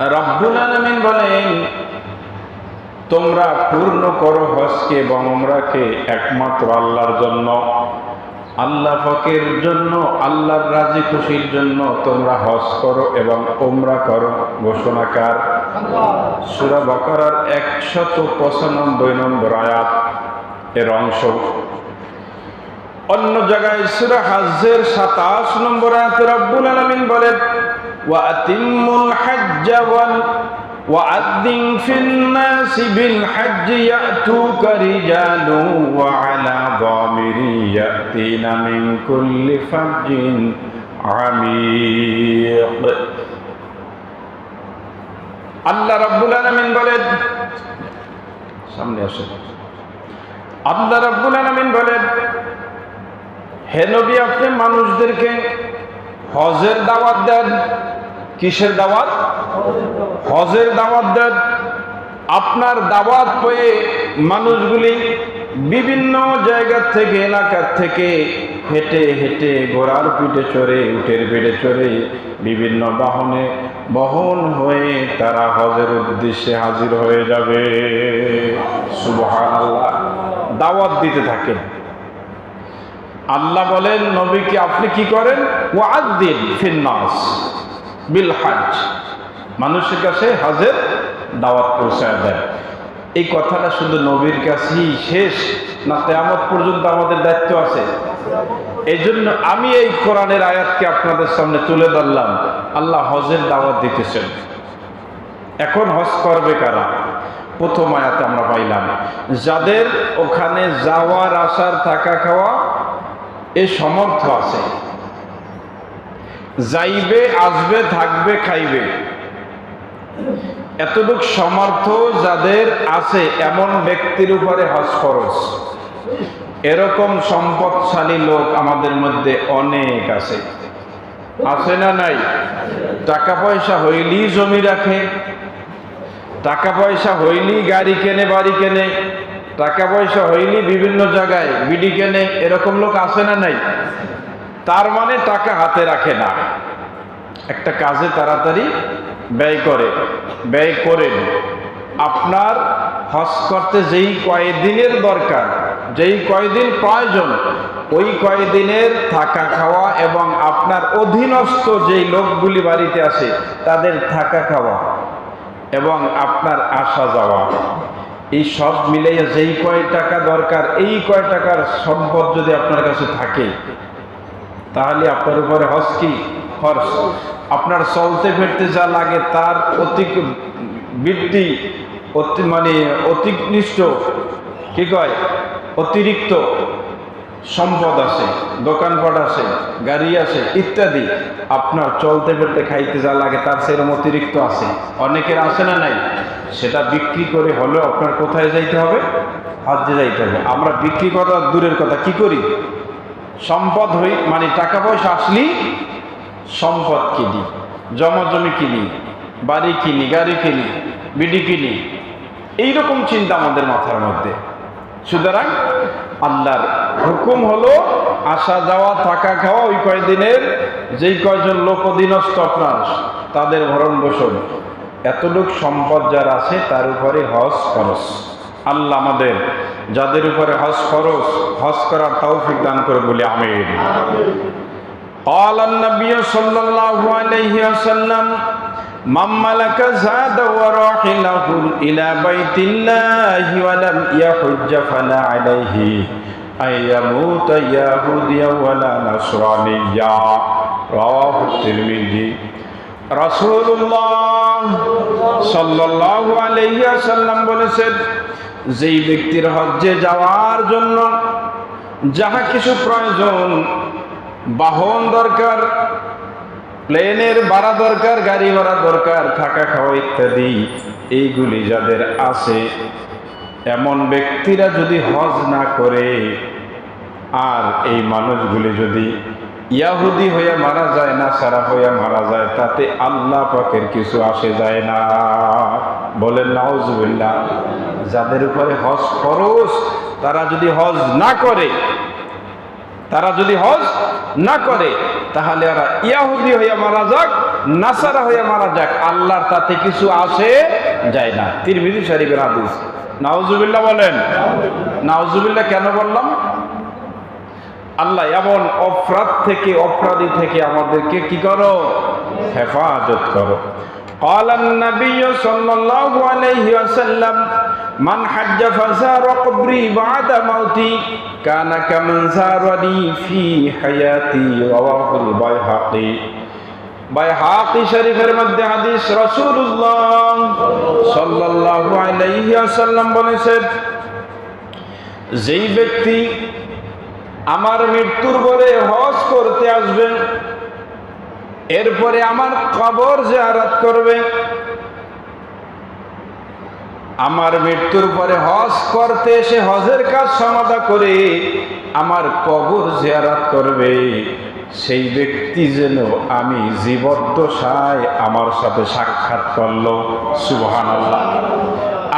রব্বুল আলামিন বলেন, তোমরা পূর্ণ করো হজকে এবং একমাত্র আল্লাহর জন্য। আল্লাহ পাকের জন্য, আল্লাহর রাজি খুশির জন্য তোমরা হজ করো এবং উমরা করো। ঘোষণাকার সুরা বকরার একশত পঁচানব্বই নম্বর আয়াত এর অংশ। অন্য জায়গায় সুরা হাজের সাতাশ নম্বর আয়াতে রব্বুল আলামিন বলেন وأتموا الحج وال وأذن في الناس بالحج يأتوك رجال وعلى ضامر يأتين من كل فج عميق আল্লাহ রাব্বুল আলামিন বলেন সামনে আসে আল্লাহ রাব্বুল আলামিন বলেন হে নবী আপনি মানুষদেরকে হজের দাওয়াত দেন কিসের দাওয়াত? হজের দাওয়াত দেন। আপনার দাওয়াত পেয়ে মানুষগুলি বিভিন্ন জায়গা থেকে এলাকার থেকে হেঁটে হেঁটে ঘোড়ার পিঠে চড়ে উঠের পিঠে চড়ে বিভিন্ন বাহনে বহন হয়ে তারা হজের উদ্দেশ্যে হাজির হয়ে যাবে। সুবহান আল্লাহ দাওয়াত দিতে থাকেন। আল্লাহ বলেন নবীকে আপনি কি করেন? ওয়াদ্দিন ফিন্নাস বিল হাজ। মানুষের কাছে হাজের দাওয়াত পৌঁছায় দেন এই কথাটা শুধু নবীর কাছেই শেষ, না তেমন পর্যন্ত আমাদের দায়িত্ব আছে। এই জন্য আমি এই কোরআনের আয়াতকে আপনাদের সামনে তুলে ধরলাম। আল্লাহ হজের দাওয়াত দিতেছেন। এখন হজ করবে কারা? প্রথম আয়াতে আমরা পাইলাম, যাদের ওখানে যাওয়ার আসার থাকা খাওয়া এ সমর্থ আছে। যাইবে, আসবে, থাকবে, খাইবে। এতটুক সমর্থ যাদের আছে, এমন ব্যক্তির উপরে হজ খরচ এরকম সম্পদশালী লোক আমাদের মধ্যে অনেক আছে। আছে না নাই? টাকা পয়সা হইলেই জমি রাখে। টাকা পয়সা হইলেই গাড়ি কেনে, বাড়ি কেনে। টাকা পয়সা হইলেই বিভিন্ন জায়গায় বিডি কেনে। এরকম লোক আছে না নাই? তার মানে টাকা হাতে রাখে না। একটা কাজে তাড়াতাড়ি ব্যয় করে, ব্যয় করেন। আপনার হজ করতে যেই কয়দিনের দরকার, যেই কয়দিন প্রয়োজন, ওই কয়দিনের থাকা খাওয়া এবং আপনার অধীনস্থ যেই লোকগুলি বাড়িতে আসে তাদের থাকা খাওয়া এবং আপনার আসা যাওয়া। এই সব মিলিয়ে যেই কয় টাকা দরকার, এই কয় টাকার সম্পদ যদি আপনার কাছে থাকে তাহলে আপনার উপরে হজ কি খরচ। আপনার চলতে ফিরতে যা লাগে তার অতি বৃদ্ধি, অতি মানে অতিনিষ্ট কি কয়? অতিরিক্ত সম্পদ আছে, দোকানপাট আছে, গাড়ি আছে, ইত্যাদি। আপনার চলতে ফিরতে খাইতে যা লাগে তার সেরকম অতিরিক্ত আছে। অনেকের আছে না নাই? সেটা বিক্রি করে হলেও আপনার কোথায় যাইতে হবে? হজ্জে যাইতে হবে। আমরা বিক্রি করার দূরের কথা কি করি? সম্পদ হই মানে টাকা পয়সা আসলি, সম্পদ কিনি জমা জমি কিনি, বাড়ি কিনি, গাড়ি কিনি, বিডি কিনি। এইরকম চিন্তা আমাদের মাথার মধ্যে। সুতরাং আল্লাহর হুকুম হলো, আসা, যাওয়া, থাকা, খাওয়া ওই কয়দিনের, যেই কয়জন লোক অধীনস্থ আপনার, তাদের ভরণ পোষণ। এতটুক সম্পদ যার আছে, তার উপরে হজ খরচ। আল্লাহ আমাদের যাদের উপরে হজ খরচ হজ করার তৌফিক দান করে বলি আমিন قال النبي صلى الله عليه وسلم من ملك زاد وراحله إلى بيت الله ولم يحج فلا عليه أن يموت يهوديا ولا نصرانيا رواه الترمذي রাসূলুল্লাহ সাল্লাল্লাহু আলাইহি ওয়াসাল্লাম বলেছেন যেই ব্যক্তির হজ্জে যাওয়ার জন্য যাহা কিছু প্রয়োজন, বাহন দরকার, প্লেনের ভাড়া দরকার, গাড়ি ভাড়া দরকার, থাকা খাওয়া ইত্যাদি, এইগুলি যাদের আছে, এমন ব্যক্তিরা যদি হজ না করে, আর এই মানুষগুলি যদি ইয়াহুদি হয়ে মারা যায় না, সারা হইয়া মারা যায়, তাতে আল্লাহ পাকের কিছু আসে যায় না। বলেন, নাউজুবিল্লাহ, যাদের উপরে হজ খরচ তারা যদি হজ না করে, তারা যদি হজ না করে, তাহলে এরা ইয়াহুদি হইয়া মারা যাক, নাসারা হইয়া মারা যাক, আল্লাহর তাতে কিছু আসে যায় না। তিরমিজি শরীফের হাদিস। নাউজুবিল্লাহ বলেন, নাউজুবিল্লাহ কেন বললাম? আল্লাহ এমন অপরাধ থেকে অপরাধী থেকে আমাদেরকে কি করো হেফাজত করো قال النبي صلى الله عليه وسلم من حج فزار قبري بعد موتي كان كمن زارني في حياتي رواه البيهقي বাইহাকি শরীফের মধ্যে হাদিস রাসূলুল্লাহ সাল্লাল্লাহু আলাইহি ওয়াসাল্লাম বলেছেন যেই ব্যক্তি আমার মৃত্যুর পরে হজ করতে আসবেন। এরপরে আমার কবর জিয়ারত করবে আমার মৃত্যুর পরে হজ করতে এসে হজের কাজ সমাধা করে আমার কবর জিয়ারত করবে। সেই ব্যক্তি যেন আমি জীবদ্দশায় আমার সাথে সাক্ষাৎ করল। সুবহান আল্লাহ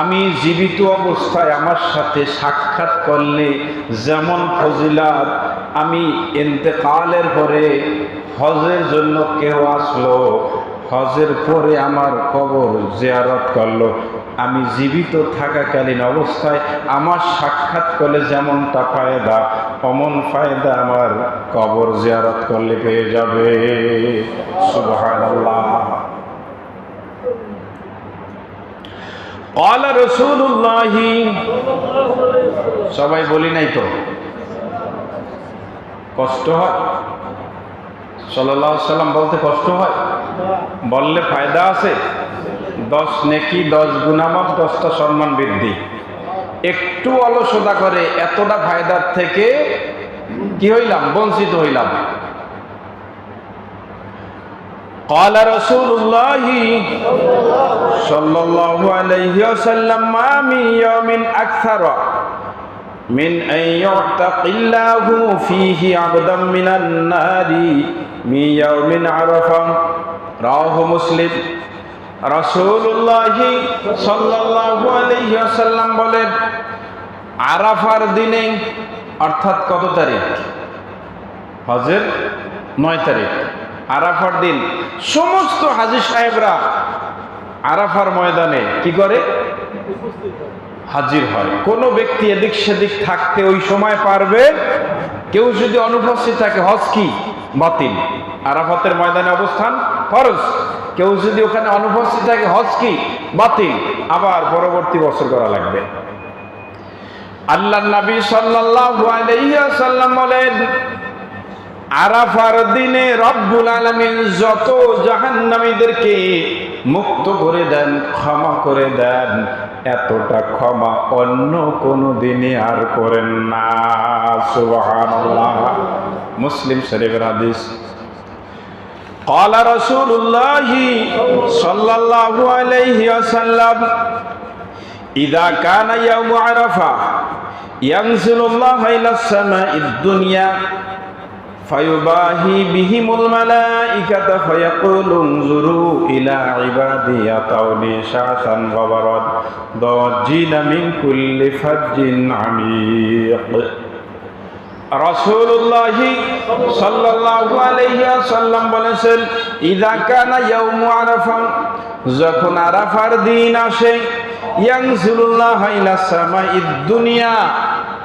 আমি জীবিত অবস্থায় আমার সাথে সাক্ষাৎ করলে যেমন ফজিলাত, আমি এতেকালের পরে হজের জন্য কেউ আসলো, হজের পরে আমার কবর জিয়ারত করল। আমি জীবিত থাকাকালীন অবস্থায় আমার সাক্ষাৎ করলে যেমনটা ফায়দা, অমন ফায়দা আমার কবর জিয়ারত করলে পেয়ে যাবে। সুবহানাল্লাহ। কলা রসুল্লাহি সবাই বলি নাই তো? কষ্ট হয়? সাল্লাহ সাল্লাম বলতে কষ্ট হয়? বললে ফায়দা আছে? দশ নেকি, দশ গুণামাপ, দশটা সম্মান বৃদ্ধি। একটু অলসতা করে এতটা ফায়দার থেকে কি হইলাম? বঞ্চিত হইলাম। قال رسول الله صلى الله عليه وسلم ما من يوم أكثر من أن يعتق الله فيه عبدا من النار من يوم عرفة رواه مسلم রাসূলুল্লাহ সাল্লাল্লাহু আলাইহি ওয়াসাল্লাম বলেন আরাফার দিনে অর্থাৎ কত তারিখ হজের নয় তারিখ আরাফার দিন। সমস্ত হাজির সাহেবরা আরাফার ময়দানে কি করে? হাজির হয়। কোনো ব্যক্তি এদিক সেদিক থাকতে ওই সময় পারবে? কেউ যদি অনুপস্থিত থাকে, হজ কি? বাতিল। আরাফাতের ময়দানে অবস্থান ফরজ। কেউ যদি ওখানে অনুপস্থিত থাকে, হজ কি? বাতিল। আবার পরবর্তী বছর করা লাগবে। আল্লাহ নবী ওয়াসাল্লাম বলেন আরাফার দিনে রব্বুল আলামিন যত জাহান্নামীদেরকে মুক্ত করে দেন ক্ষমা করে দেন এতটা ক্ষমা অন্য কোনো দিনে আর করেন না সুবহানাল্লাহ মুসলিম শরীফের হাদিস قال رسول الله صلى الله عليه وسلم إذا كان يوم عرفة ينزل الله إلى السماء الدنيا فيباهي بهم الملائكة فيقول انظروا إلى عبادي أتوني شعثا غبرا ضجين من كل فج عميق রাসূলুল্লাহি সাল্লাল্লাহু আলাইহি ওয়াসাল্লাম বলেছেন ইযা কানা ইয়াউমু আরাফা যখন আরাফার দিন আসে ইয়ানজিলুল্লাহ ইলা সামাইদ দুনিয়া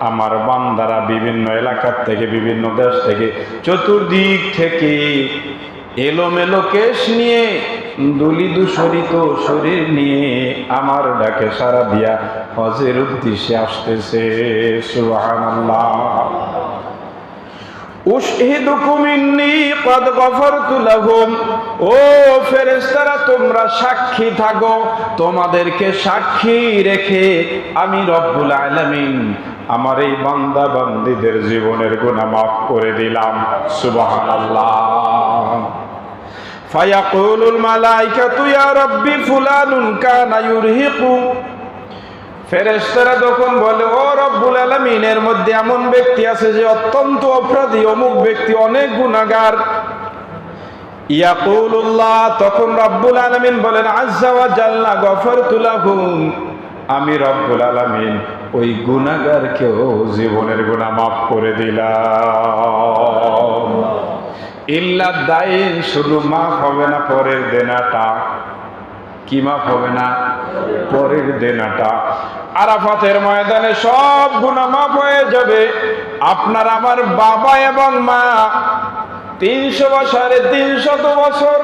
আমার বান্দারা বিভিন্ন এলাকার থেকে, বিভিন্ন দেশ থেকে, চতুর্দিক থেকে এলোমেলো কেশ নিয়ে, দুলি দূষরিত শরীর নিয়ে আমার ডাকে সারা দিয়া হজের উদ্দেশ্যে আসতেছে। সুবহানাল্লাহ। তোমরা সাক্ষী থাকো। তোমাদেরকে সাক্ষী রেখে আমি রব্বুল আলামিন আমার এই বান্দা বান্দীদের জীবনের গুনাহ মাফ করে দিলাম। সুবহানাল্লাহ। ফায়াকুলুল মালাইকাতু ইয়া রাব্বি ফুলানুন কানা ইউরহিকু। ফেরেশতারা তখন বলে, ও রব্বুল আলামিনের মধ্যে এমন ব্যক্তি আছে যে অত্যন্ত অপরাধী, অমুক ব্যক্তি অনেক গুনাহগার। ইয়াকুলুল্লাহ, তখন রব্বুল আলামিন বলেন, আজ্জা ওয়া জাল্লা গফরতু লাহুম। আমি রব্বুল আলামিন ওই গুনাহগারকেও জীবনের গুণা মাফ করে দিলাম। ইল্লা দাইন শুধু মাফ হবে না পরের দেনাটা। কি মাফ হবে না? পরের দেনাটা। আরাফাতের ময়দানে সব গুণা মাফ হয়ে যাবে। আপনার আমার বাবা এবং মা তিনশো বা বছরে, তিনশত বছর,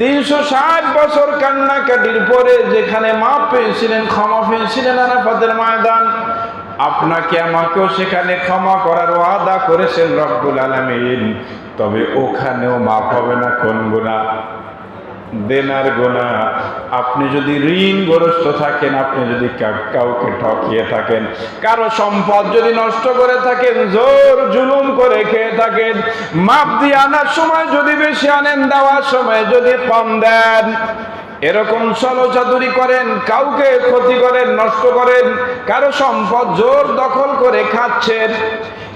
তিনশো ষাট বছর কান্নাকাটির পরে যেখানে মা পেয়েছিলেন, ক্ষমা পেয়েছিলেন আরাফাতের ময়দান, আপনাকে আমাকেও সেখানে ক্ষমা করার ওয়াদা করেছেন রব্বুল আলমিন। তবে ওখানেও মাফ হবে না, কোন গুণা দেনার গোনা। আপনি যদি ঋণগ্রস্ত থাকেন, আপনি যদি কাউকে ঠকিয়ে থাকেন, কারও সম্পদ যদি নষ্ট করে থাকেন, জোর জুলুম করে খেয়ে থাকেন, মাপ দিয়ে আনার সময় যদি বেশি আনেন, দেওয়ার সময় যদি কম দেন, এরকম চলচাতুরি করেন, কাউকে ক্ষতি করেন, নষ্ট করেন, কারও সম্পদ জোর দখল করে খাচ্ছেন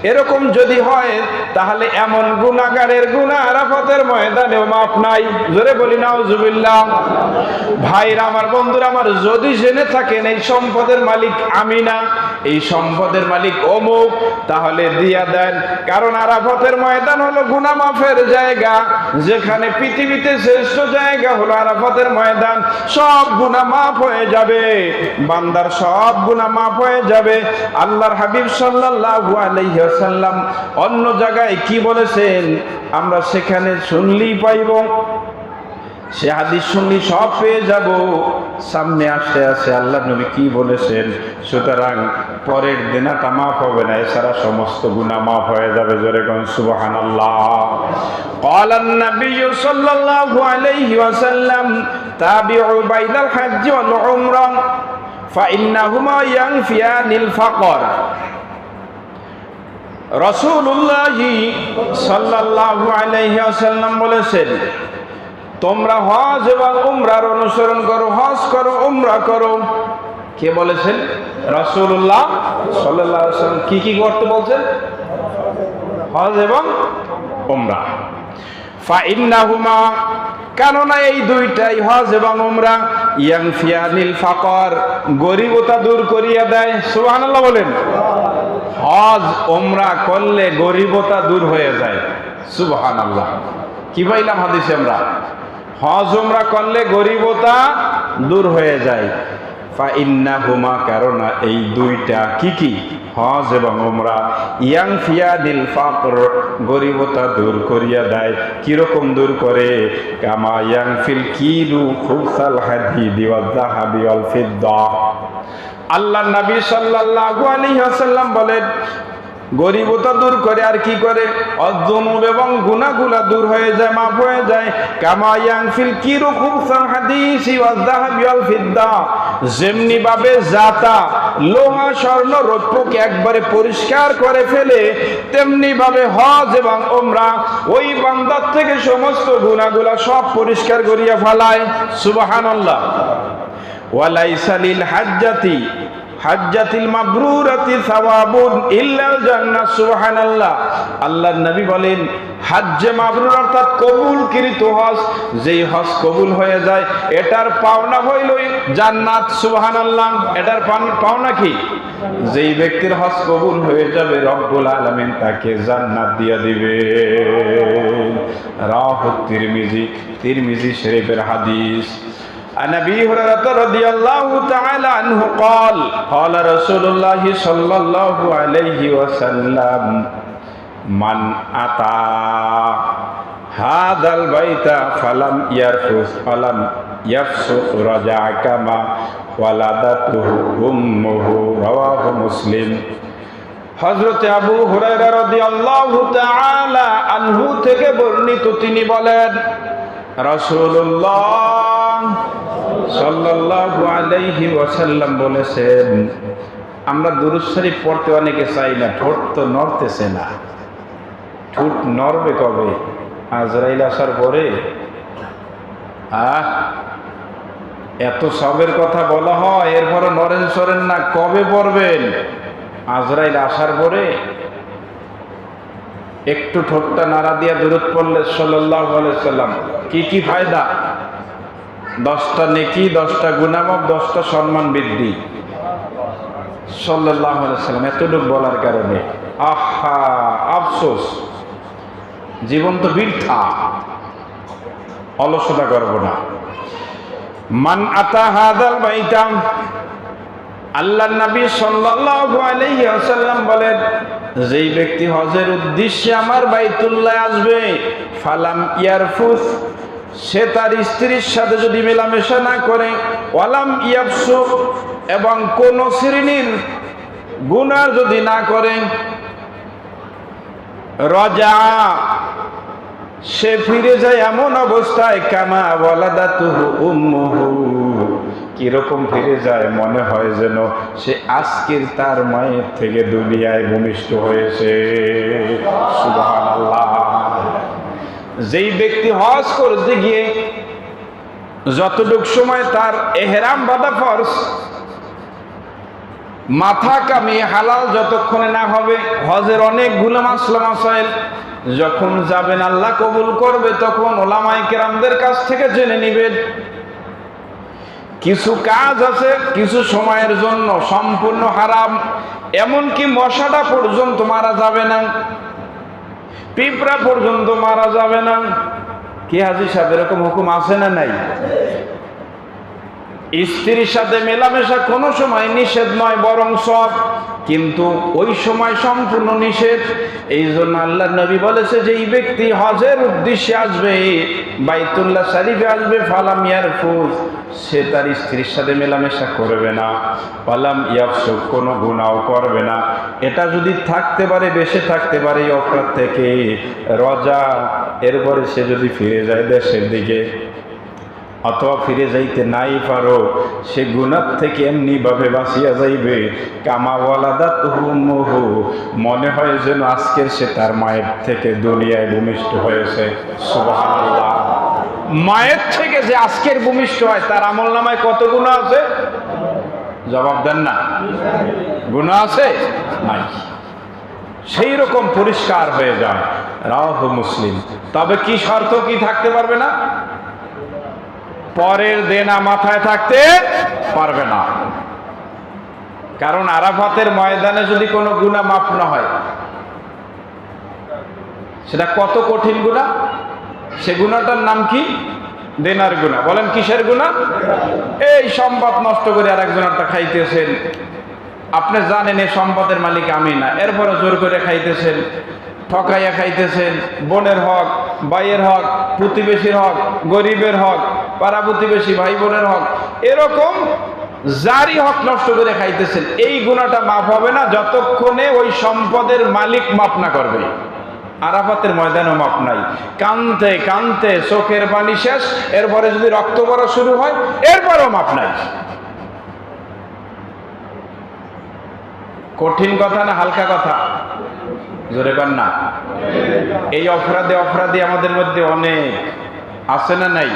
এরকম যদি হয়, তাহলে এমন গুণাগারের গুণা আরাফাতের ময়দানেও মাপ নাই। জোরে বলি, নাউজুবিল্লাহ। ভাইরা আমার, বন্ধুরা আমার, যদি জেনে থাকেন এই সম্পদের মালিক আমি না এই সম্পদের মালিক অমুক, তাহলে দিয়া দেন। কারণ আরাফাতের ময়দান হলো গুণা মাফের জায়গা। যেখানে পৃথিবীতে শ্রেষ্ঠ জায়গা হলো আরাফাতের ময়দান। সব গুণা মাফ হয়ে যাবে। বান্দার সব গুণা মাফ হয়ে যাবে। আল্লাহর হাবিব সাল্লাল্লাহু আলাইহি ওয়াসাল্লাম অন্য জায়গায় কি বলেছেন আমরা সেখানে শুনলেই পাইব সে হাদিস শুনলি সব পেয়ে যাব সামনে আসতে আসে আল্লাহ নবী কি বলেছেন সুতরাং পরের দিনাটা মাফ হবে না এছাড়া সমস্ত গুণা মাফ হয়ে যাবে জোরে গন সুবহান আল্লাহ قال النبي صلى الله عليه وسلم تابعوا بين الحج والعمرة فإنهما ينفيان الفقر রসুল্লাহি সাল্লাল্লাহু আলাইহি ওয়াসাল্লাম বলেছেন, তোমরা হজ এবং উমরার অনুসরণ করো, হজ করো, উমরা করো। কে বলেছেন? রসুল্লাহ ওয়াসাল্লাম কি কি করতে বলছেন? হজ এবং উমরা। ফাইন্নাহুমা, কেননা এই দুইটাই হজ এবং উমরা ইয়াংফিয়ানিল ফাকর, গরিবতা দূর করিয়া দেয়। সুবহানাল্লাহ বলেন। হজ ওমরা করলে গরিবতা দূর হয়ে যায়। সুবহান আল্লাহ কি পাইলাম হাদিসে আমরা? হজ ওমরা করলে গরিবতা দূর হয়ে যায়। ফাইন্না হুমা কারণা এই দুইটা কি কি? হজ এবং ওমরা ইয়াং ফিয়া দিল ফাকর, গরিবতা দূর করিয়া দেয়। কীরকম দূর করে? কামা ইয়াং ফিল কিলু খুবসাল হাদিদি ওয়াল যাহাবি ওয়াল ফিদ্দা। আল্লাহ নবী সাল্লাল্লাহু আলাইহি ওয়াসাল্লাম বলেন গরিবতা দূর করে, আর কি করে? অজনুব এবং গুনাহগুলা দূর হয়ে যায়, মাফ হয়ে যায়। কামা ইয়াংফিল কিরু খুবসান হাদিসি ওয়াজ যাহাবি ওয়াল ফিদ্দা। যেমনি ভাবে জাতা লোহা, স্বর্ণ, রৌপ্যকে একবারে পরিষ্কার করে ফেলে, তেমনি ভাবে হজ এবং ওমরা ওই বান্দার থেকে সমস্ত গুনাহগুলা সব পরিষ্কার করিয়া ফেলায়। সুবহানাল্লাহ। ওয়ালাইসা লিল হাজ্জাতি। হাজ্জাতিল মাবরুরাতি সাওয়াবুন ইল্লাল জান্নাহ সুবহানাল্লাহ। আল্লাহর নবী বলেন, হাজ্জে মাবরুর অর্থাৎ কবুলকৃত হজ। যেই হজ কবুল হয়ে যায়, এটার পাওনা হইল জান্নাত, সুবহানাল্লাহ। এটার পাওনা কি? যেই ব্যক্তির হজ কবুল হয়ে যাবে, রব্বুল আলামিন তাকে জান্নাত দিয়ে দিবে। রাহ তিরমিজি তিরমিজি শরীফের হাদিস। عن ابي هريره رضي الله تعالى عنه قال قال رسول الله صلى الله عليه وسلم من اتى هذا البيت فلم يرفث فلم يفسق رجع كما ولدته امه رواه مسلم হজরত আবু হুরায়রা রাদিয়াল্লাহু তাআলা আনহু থেকে বর্ণিত তিনি বলেন রাসূলুল্লাহ সাল্লাল্লাহু বলেছেন, আমরা দুরূদ শরীফ পড়তে অনেকে চাই না, ঠোঁট তো নড়তেছে না। ঠোঁট নড়বে কবে? আজরাইল আসার পরে? আহ, এত সবের কথা বলা হয় এরপরে নরেন সরেন না, কবে পড়বেন? আজরাইল আসার পরে? একটু ঠোঁটটা নাড়া দিয়া দূরত পড়লে সাল্লাহ সাল্লাম কি কি ফায়দা? দশটা নেকি, দশটা গুনামাপ দশটা সম্মান বৃদ্ধি। সাল্লাহ সাল্লাম, এতটুকু বলার কারণে। আহা, আফসোস। জীবন তো বৃথা। অলসতা করব না। মান আতা হাদাল বাইতাম আল্লাহ নবী ওয়াসাল্লাম বলেন, যেই ব্যক্তি হজের উদ্দেশ্যে আমার বাইতুল্লাহ আসবে, ফালাম ইয়ারফুস সে তার স্ত্রীর সাথে যদি মেলামেশা না করে, ওয়ালাম ইয়াবসু এবং কোন শ্রেণির গুনার যদি না করে, রজা, সে ফিরে যায় এমন অবস্থায়, কামা বলাদা তুহু উম্মুহু। কীরকম ফিরে যায়, মনে হয় যেন সে আজকের তার মায়ের থেকে দুনিয়ায় ভূমিষ্ঠ হয়েছে। সুবহানাল্লাহ। যেই ব্যক্তি হজ করতে গিয়ে যতটুক সময় তার এহেরাম বাদা ফরস মাথা কামিয়ে হালাল যতক্ষণে না হবে, হজের অনেকগুলো যখন যাবেন আল্লাহ কবুল করবে তখন ওলামাই কেরামদের কাছ থেকে জেনে নিবেন। কিছু কাজ আছে, কিছু সময়ের জন্য সম্পূর্ণ হারাম, এমনকি মশাটা পর্যন্ত মারা যাবে না। পিঁপড়া পর্যন্ত মারা যাবে না। কে হাজি সাহেব এরকম হুকুম আছে না নাই? স্ত্রীর সাথে মেলামেশা কোনো সময় নিষেধ নয় বরং সব। কিন্তু ওই সময় সম্পূর্ণ নিষেধ। এই জন্য আল্লাহ নবী বলেছে যে, এই ব্যক্তি হজের উদ্দেশ্যে আসবে, বাইতুল্লাহ শরীফে আসবে, ফালাম ইয়ার ইয়ারফুজ সে তার স্ত্রীর সাথে মেলামেশা করবে না। ফালাম ইয়াফসুক কোনো গুণাও করবে না। এটা যদি থাকতে পারে, বেশি থাকতে পারে, এই অপরাধ থেকে। রজা, এরপরে সে যদি ফিরে যায় দেশের দিকে। অথবা ফিরে যাইতে নাই পারো, সে গুণার থেকে এমনিভাবে বাঁচিয়া যাইবে। কামাওয়ালাদা তুহুমুহু মনে হয় যেন আজকের সে তার মায়ের থেকে দুনিয়ায় ভূমিষ্ঠ হয়েছে। মায়ের থেকে যে আজকের ভূমিষ্ঠ হয়, তার আমল নামায় কত গুণা আছে? জবাব দেন না। গুণা আছে? নাই। সেই রকম পরিষ্কার হয়ে যায়। রাহ মুসলিম। তবে কি শর্ত কি থাকতে পারবে না? পরের দেনা মাথায় থাকতে পারবে না। কারণ আরাফাতের ময়দানে যদি কোনো গুণা মাপ না হয়, সেটা কত কঠিন গুণা সে গুণাটার নাম কি? দেনার গুণা বলেন, কিসের গুণা এই সম্পদ নষ্ট করে আর একজনেরটা খাইতেছেন। আপনি জানেন এই সম্পদের মালিক আমি না। এরপরে জোর করে খাইতেছেন, ঠকাইয়া খাইতেছেন। বোনের হক, ভাইয়ের হক, প্রতিবেশীর হক, গরিবের হক পাড়া প্রতিবেশী ভাই বোনের হক। এরকম জারি হক নষ্ট করে খাইতেছেন, এই গুণাটা মাপ হবে না যতক্ষণে ওই সম্পদের মালিক মাপ না করবে। আরাফাতের ময়দানও মাপ নাই। কানতে কানতে চোখের পানি শেষ, এরপরে যদি রক্ত পড়া শুরু হয়, এরপরেও মাপ নাই। কঠিন কথা না হালকা কথা? জোরে কর না। এই অপরাধে অপরাধী আমাদের মধ্যে অনেক। আছে না নাই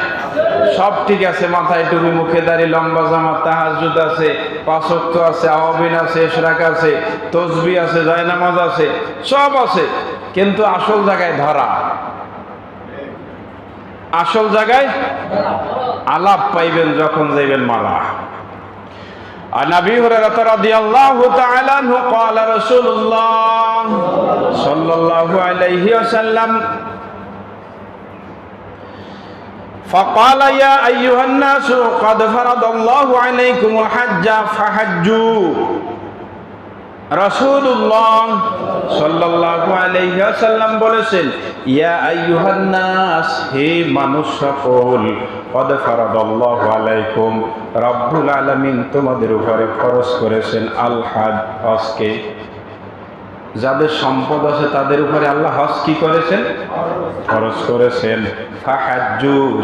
সব ঠিক আছে মাথায় টুপি মুখে দাঁড়িয়ে লম্বা জামা তাহাজুদ আছে পাঁচক্ত আছে আওয়াবিন আছে এশরাক আছে তসবি আছে জায়নামাজ আছে সব আছে কিন্তু আসল জায়গায় ধরা আসল জায়গায় আলাপ পাইবেন যখন যাইবেন মারা عن ابي هريره رضي الله تعالى عنه قال رسول الله صلى الله عليه وسلم فقال يا ايها الناس قد فرض الله عليكم الحج فحجوا রাসূলুল্লাহ সাল্লাল্লাহু আলাইহি ওয়াসাল্লাম বলেছেন ইয়া আইয়ুহান নাস হে মানুষ সকল কদ ফারাদাল্লাহু আলাইকুম রব্বুল আলামিন তোমাদের উপরে ফরজ করেছেন আল হাজ হজকে যাদের সম্পদ আছে তাদের উপরে আল্লাহ হজ কি করেছেন? খরচ করেছেন।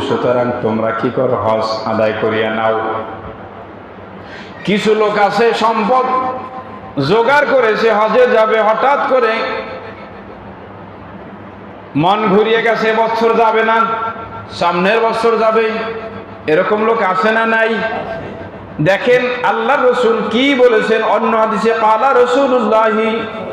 সুতরাং তোমরা কি করো? হজ আদায় করিয়া নাও। কিছু লোক আছে সম্পদ জোগাড় করেছে হজে যাবে হঠাৎ করে মন ঘুরিয়ে গেছে বছর যাবে না সামনের বছর যাবে। এরকম লোক আছে না নাই? দেখেন আল্লাহ রসুল কি বলেছেন? অন্য হাদিসে কালা রসুল্লাহি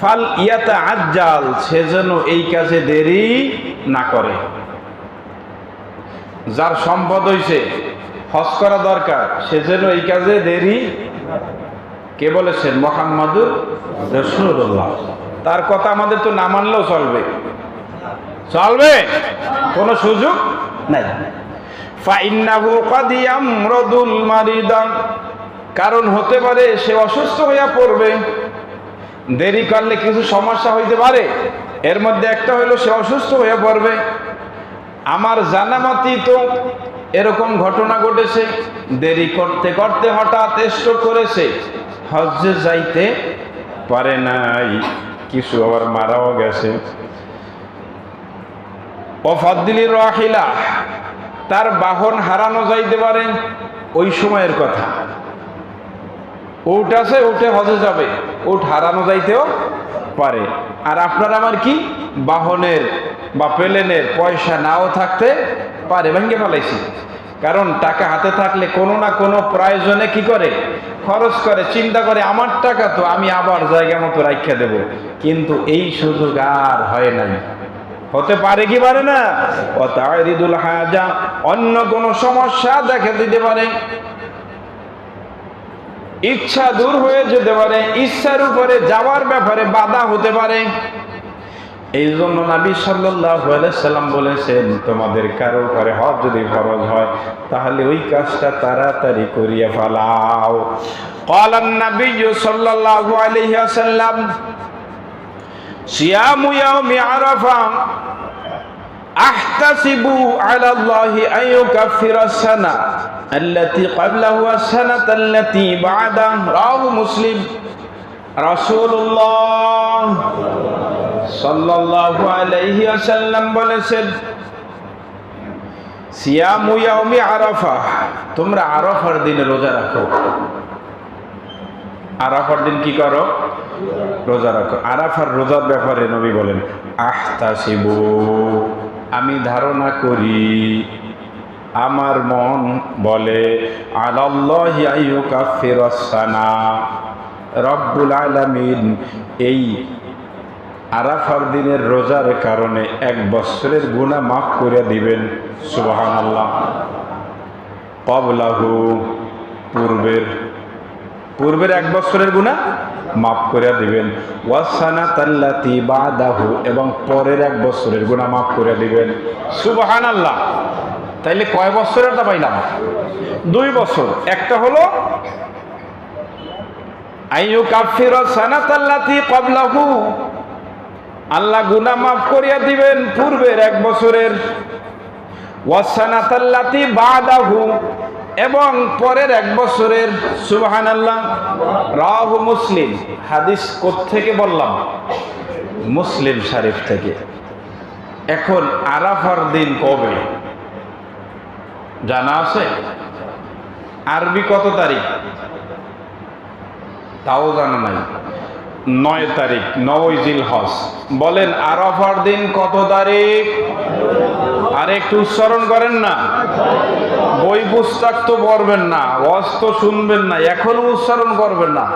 ফাল ইয়াতা আজ্জাল, সে যেন এই কাজে দেরি না করে। যার সম্পদ হইছে হজ করা দরকার, সে যেন এই কাজে দেরি কে বলেছেন? মোহাম্মদুর রসুল্লাহ তার কথা আমাদের তো না মানলেও চলবে। চলবে? কোনো সুযোগ নাই। কারণ হতে পারে সে অসুস্থ হইয়া পড়বে। দেরি করলে কিছু সমস্যা হইতে পারে। এর মধ্যে একটা হইল সে অসুস্থ হয়ে পড়বে। আমার জানামাতি তো এরকম ঘটনা ঘটেছে। দেরি করতে করতে হঠাৎ স্ট্রোক করেছে। হজ্জে যাইতে পারে নাই। কিছু আবার মারাও গেছে। অফাদ্দিলির রাহিলা, তার বাহন হারানো যাইতে পারে। ওই সময়ের কথা। উঠ আছে, উঠে হজে যাবে। উঠ হারানো যাইতেও পারে। আর আপনার আমার কি? বাহনের বা প্লেনের পয়সা নাও থাকতে পারে, ভেঙে ফেলাইছি। কারণ টাকা হাতে থাকলে কোনো না কোনো প্রয়োজনে কি করে? খরচ করে, চিন্তা করে, আমার টাকা তো আমি আবার জায়গা মতো রাখা দেব। কিন্তু এই সুযোগ আর হয় নাই। হতে পারে কি পারে না? হাজা, অন্য কোনো সমস্যা দেখা দিতে পারে। ইচ্ছা দূর হয়ে যেতে পারে, ইচ্ছার উপরে যাওয়ার ব্যাপারে বাধা হতে পারে। এই জন্য নাবি সাল্লাম বলেছেন, তোমাদের কারও করে হজ যদি ফরজ হয়, তাহলে ওই কাজটা তাড়াতাড়ি করিয়া ফেলাও। কলান নাবি সাল্লাহ আলহিয়া সাল্লাম আহতাসিবু আলাল্লাহি আইয়ুকাফিরা সানা আল্লাতী ক্বাবলাহু আস-সানাত আল্লাতী বা'দা রাহু মুসলিম রাসূলুল্লাহ সাল্লাল্লাহু আলাইহি ওয়াসাল্লাম বলেছেন, সিয়ামু ইয়াউমি আরাফা তোমরা আরাফার দিনে রোজা রাখো। আরাফার দিন কি করো? রোজা রাখো। আরাফার রোজার ব্যাপারে নবী বলেন, আহতাসিবু আমি ধারণা করি, আমার মন বলে, আলাল্লাহি আইয়ুকাফিরাসানা রব্বুল আলামিন এই আরাফার দিনের রোজার কারণে এক বছরের গুণা মাফ করে দিবেন সুবাহান আল্লাহ কবলাহু পূর্বের পূর্বের এক বছরের গুণা মাফ করে দিবেন। ওয়াসানা তাল্লাতি বাদাহু, এবং পরের এক বছরের গুণা মাফ করে দিবেন। সুবাহান আল্লাহ তাইলে কয় বছরেরটা পাইলাম? দুই বছর। একটা হলো আইয়ু কাফির সানাতাল্লাতি কবলাহু আল্লাহ গুনা মাফ করিয়া দিবেন পূর্বের এক বছরের। ওয়াসানাতাল্লাতি বাদাহু। এবং পরের এক বছরের সুবহান আল্লাহ রাহু মুসলিম, হাদিস থেকে বললাম? মুসলিম শরীফ থেকে। এখন আরাফার দিন কবে? জানা আছে? আরবি কত তারিখ? তাও জানা নাই। নয় তারিখ নয় জিল হজ বলেন, আরফার দিন কত তারিখ? আর, একটু উচ্চারণ করেন না। বই পুস্তক তো পড়বেন না অস্ত শুনবেন না, এখনও উচ্চারণ করবেন না।